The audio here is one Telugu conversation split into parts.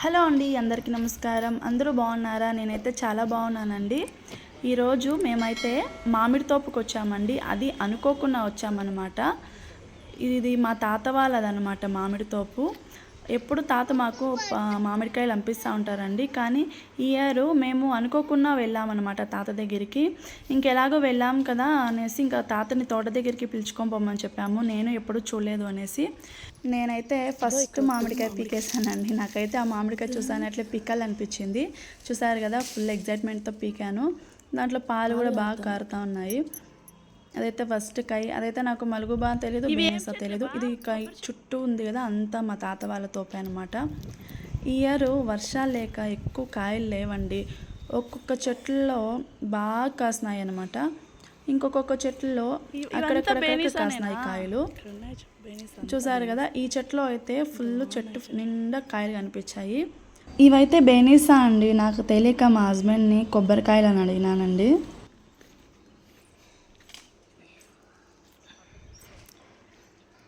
హలో అండి అందరికీ నమస్కారం. అందరూ బాగున్నారా? నేనైతే చాలా బాగున్నానండి. ఈరోజు మేమైతే మామిడి తోపుకు వచ్చామండి అది అనుకోకుండా వచ్చామన్నమాట. ఇది మా తాత వాళ్ళదనమాట మామిడి తోపు. ఎప్పుడు తాత మాకు మామిడికాయలు పంపిస్తూ ఉంటారండి. కానీ ఈ ఇయర్ మేము అనుకోకుండా వెళ్ళామన్నమాట తాత దగ్గరికి. ఇంకెలాగో వెళ్ళాం కదా అనేసి ఇంకా తాతని తోట దగ్గరికి పిలుచుకొని పోమని చెప్పాము. నేను ఎప్పుడు చూడలేదు అనేసి. నేనైతే ఫస్ట్ మామిడికాయ పీకేసానండి నాకైతే ఆ మామిడికాయ చూసాను అట్లే పీకాలనిపించింది. చూసారు కదా ఫుల్ ఎగ్జైట్మెంట్తో పీకాను. దాంట్లో పాలు కూడా బాగా కారుతా ఉన్నాయి. అదైతే ఫస్ట్ కాయ అదైతే నాకు మలుగుబా తెలియదు బీనసా తెలియదు ఇది కాయ చుట్టూ ఉంది కదా అంతా మా తాత వాళ్ళ తోపే అనమాట ఇయర్ వర్షాలు లేక ఎక్కువ కాయలు లేవండి. ఒక్కొక్క చెట్లలో బాగా కాసినాయి అనమాట ఇంకొకొక్క చెట్లలో అక్కడక్కడ కాసినాయి కాయలు. చూసారు కదా ఈ చెట్లో అయితే ఫుల్ చెట్టు నిండా కాయలు కనిపించాయి. ఇవైతే బేనీసా అండి. నాకు తెలియక మా హస్బెండ్ని కొబ్బరికాయలు అని అడిగినానండి.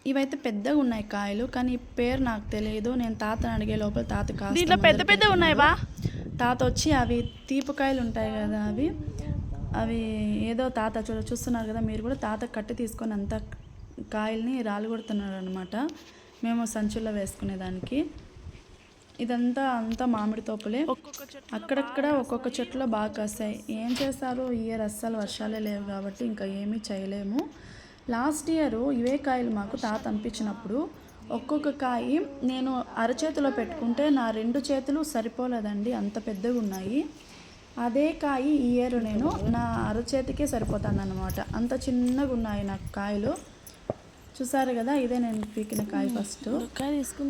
ఇవైతే పెద్దగా ఉన్నాయి కాయలు కానీ పేరు నాకు తెలియదు నేను తాతని అడిగే లోపల తాత కాస్త దీంట్లో పెద్ద పెద్ద ఉన్నాయి బా తాత వచ్చి అవి తీపకాయలు ఉంటాయి కదా అవి. అవి ఏదో తాత చూడ చూస్తున్నారు కదా మీరు కూడా తాత కట్టి తీసుకొని అంత కాయల్ని రాలు కొడుతున్నారు అనమాట మేము సంచుల్లో వేసుకునేదానికి ఇదంతా అంతా మామిడి తోపులే. ఒక్కొక్క చెట్టు అక్కడక్కడ ఒక్కొక్క చెట్టులో బాగా కాస్తాయి. ఏం చేస్తారు ఇయర్ అస్సలు వర్షాలే లేవు కాబట్టి ఇంకా ఏమీ చేయలేము. లాస్ట్ ఇయర్ ఇవే కాయలు మాకు తాత పంపించినప్పుడు ఒక్కొక్క కాయ నేను అరచేతిలో పెట్టుకుంటే నా రెండు చేతులు సరిపోలేదండి అంత పెద్దగా ఉన్నాయి. అదే కాయ ఈ ఇయర్ నేను నా అరచేతికే సరిపోతాను అనమాట అంత చిన్నగా ఉన్నాయి నాకు కాయలు. చూసారు కదా ఇదే నేను పీకిన కాయ ఫస్ట్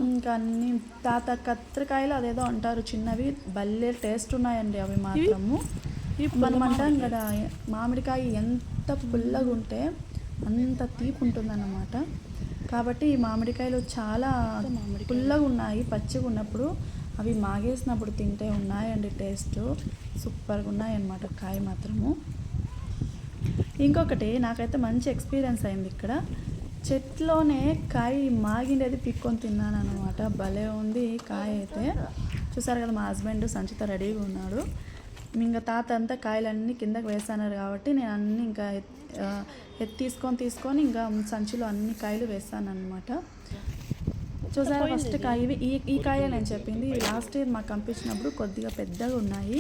ఇంకా అన్ని తాత కత్తిరికాయలు అదేదో అంటారు చిన్నవి భలే టేస్ట్ ఉన్నాయండి అవి మాత్రము. మనం అంటాం కదా మామిడికాయ ఎంత పుల్లగా ఉంటే అంత తీపి ఉంటుందన్నమాట కాబట్టి ఈ మామిడికాయలు చాలా పుల్లగా ఉన్నాయి పచ్చిగా ఉన్నప్పుడు అవి మాగేసినప్పుడు తింటే ఉన్నాయండి టేస్ట్. సూపర్గా ఉన్నాయన్నమాట కాయ మాత్రము. ఇంకొకటి నాకైతే మంచి ఎక్స్పీరియన్స్ అయింది ఇక్కడ. చెట్లోనే కాయ మాగిండేది పిక్కొని తిన్నాను అనమాట భలే ఉంది కాయ అయితే. చూసారు కదా మా హస్బెండ్ సంచితో రెడీగా ఉన్నాడు. ఇంకా తాత అంతా కాయలన్నీ కిందకి వేస్తున్నారు కాబట్టి నేను అన్నీ ఇంకా తీసుకొని తీసుకొని ఇంకా సంచిలో అన్ని కాయలు వేస్తాను అనమాట చూసారా ఫస్ట్ కాయ ఇవి ఈ ఈ కాయ నేను చెప్పింది లాస్ట్ ఇయర్ మాకు పంపించినప్పుడు కొద్దిగా పెద్దగా ఉన్నాయి.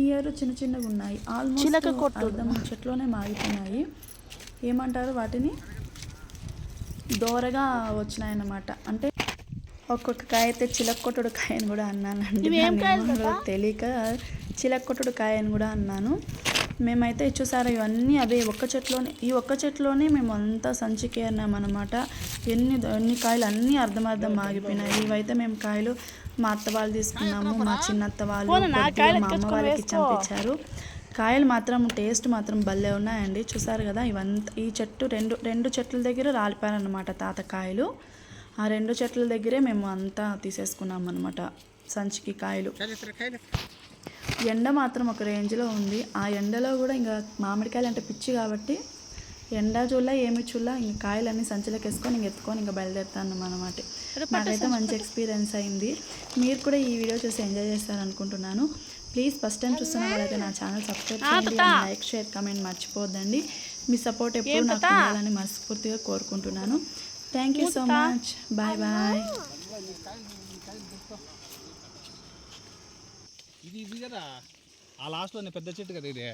ఈ ఇయర్ చిన్న చిన్నగా ఉన్నాయి. ఆల్మోస్ట్. అర్ధం చెట్లోనే మాగిపోయినాయి. ఏమంటారు వాటిని? దోరగా వచ్చినాయి అన్నమాట అంటే ఒక్కొక్క కాయ అయితే చిలక్కొట్టుడు కాయ అని కూడా అన్నానండి తెలియక చిలక్కొట్టుడు కాయ అని కూడా అన్నాను. మేమైతే చూసారా ఇవన్నీ అవే ఒక్క చెట్లోనే ఈ ఒక్క చెట్లోనే మేము అంతా సంచికి అన్నామన్నమాట ఎన్ని ఎన్ని కాయలు అన్నీ అర్ధం అర్ధం ఆగిపోయినాయి. ఇవైతే మేము కాయలు మా అత్త వాళ్ళు తీసుకున్నాము మా చిన్నత్త వాళ్ళు మా అమ్మ వాళ్ళకి. చంపించారు. కాయలు మాత్రం టేస్ట్ మాత్రం భలే ఉన్నాయండి. చూసారు కదా ఇవంతా ఈ చెట్టు రెండు రెండు చెట్ల దగ్గర రాలిపోయారనమాట తాత కాయలు. ఆ రెండు చెట్ల దగ్గరే మేము అంతా తీసేసుకున్నాం అనమాట సంచికి కాయలు. ఎండ మాత్రం ఒక రేంజ్లో ఉంది. ఆ ఎండలో కూడా ఇంకా మామిడికాయలు అంటే పిచ్చి కాబట్టి ఎండ చూల్ల ఏమి చూల్ల ఇంక కాయలన్నీ సంచిలోకి వేసుకొని ఇంక ఎత్తుకొని ఇంకా బయలుదేరుతాను అనమాట నాకైతే మంచి ఎక్స్పీరియన్స్ అయింది. మీరు కూడా ఈ వీడియో చూసి ఎంజాయ్ చేస్తారనుకుంటున్నాను. ప్లీజ్ ఫస్ట్ టైం చూస్తున్న వాళ్ళైతే నా ఛానల్ సబ్స్క్రైబ్ చేయండి. లైక్ షేర్ కమెంట్ మర్చిపోద్దండి మీ సపోర్ట్ ఎప్పుడు నాకు ఉండాలని మనస్ఫూర్తిగా కోరుకుంటున్నాను. Thank you so much bye bye ఇది ఇది కదా? ఆ లాస్ట్లోనే పెద్ద చెట్టు కదా ఇది?